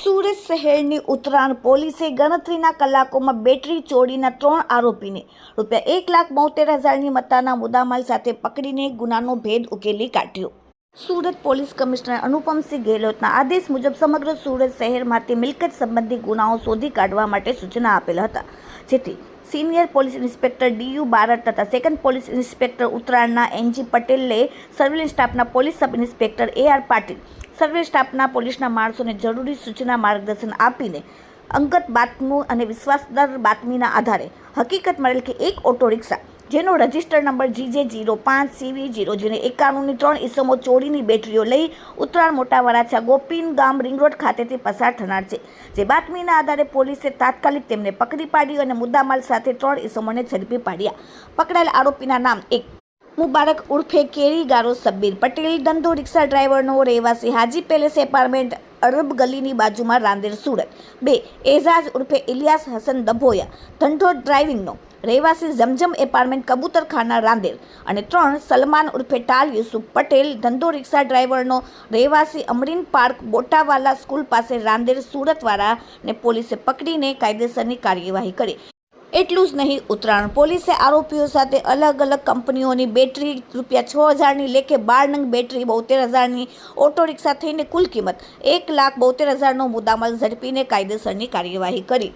સુરત શહેરની ઉત્તરાયણ પોલીસે ગણતરીના કલાકોમાં બેટરી ચોરીના ત્રણ આરોપીને રૂપિયા એક લાખ બોતેર હજારની મત્તાના મુદ્દામાલ સાથે પકડીને ગુનાનો ભેદ ઉકેલી કાઢ્યો. સુરત પોલીસ કમિશનર અનુપમસિંહ ગેહલોતના આદેશ મુજબ સમગ્ર સુરત શહેરમાંથી મિલકત સંબંધી ગુનાઓ શોધી કાઢવા માટે સૂચના આપેલ હતા. જેથી senior police inspector D U Barad તથા સેકન્ડ પોલીસ ઇન્સ્પેક્ટર ઉત્તરાયણના એનજી પટેલે સર્વેલન્સ સ્ટાફના police sub inspector A R Patil સર્વે સ્ટાફના, પોલીસના માણસોને જરૂરી સૂચના માર્ગદર્શન આપીને અંગત બાતમું અને વિશ્વાસદાર બાતમીના આધારે હકીકત મળેલ કે એક ઓટો રિક્ષા, જેનો રજિસ્ટર નંબર જીજે જીરો પાંચ સીવી જીરો, જેને એકાણુંની ત્રણ ઇસમો ચોરીની બેટરીઓ લઈ ઉત્તરાયણ મોટા વરાછા ગોપીન ગામ રિંગ રોડ ખાતેથી પસાર થનાર છે, જે બાતમીના આધારે પોલીસે તાત્કાલિક તેમને પકડી પાડી અને મુદ્દામાલ સાથે ત્રણ ઇસમોને ઝડપી પાડ્યા. પકડાયેલ આરોપીના નામ એક મુબારક ઉર્ફે કેરી ગારો સબ્બીર પટેલ, ધંધો રિક્ષા ડ્રાઈવરનો રહેવાસી હાજી પેલેસ એપાર્ટમેન્ટ અરબ ગલીની બાજુમાં રાંદેર, સુરત. બે, એઝાઝ ઉર્ફે ઇલિયાસ હસન દભોયા, ધંધો ડ્રાઇવિંગનો રહેવાસી જમજમ એપાર્ટમેન્ટ કબૂતરખાના રાંદેર. અને ત્રણ, સલમાન ઉર્ફે ટાલ યુસુફ પટેલ, ધંધો રિક્ષા ડ્રાઈવરનો રહેવાસી અમરીન પાર્ક બોટાવાલા સ્કૂલ પાસે રાંદેર સુરતવાળાને પોલીસે પકડીને કાયદેસરની કાર્યવાહી કરી. એટલું જ નહીં, ઉત્તરાયણ પોલીસે આરોપીઓ સાથે અલગ અલગ કંપનીઓની બેટરી રૂપિયા છ હજારની લેખે બાર નંગ બેટરી બોતેર હજારની ઓટો રિક્ષા થઈને કુલ કિંમત એક લાખ બોતેર હજારનો મુદ્દામાલ ઝડપીને કાયદેસરની કાર્યવાહી કરી.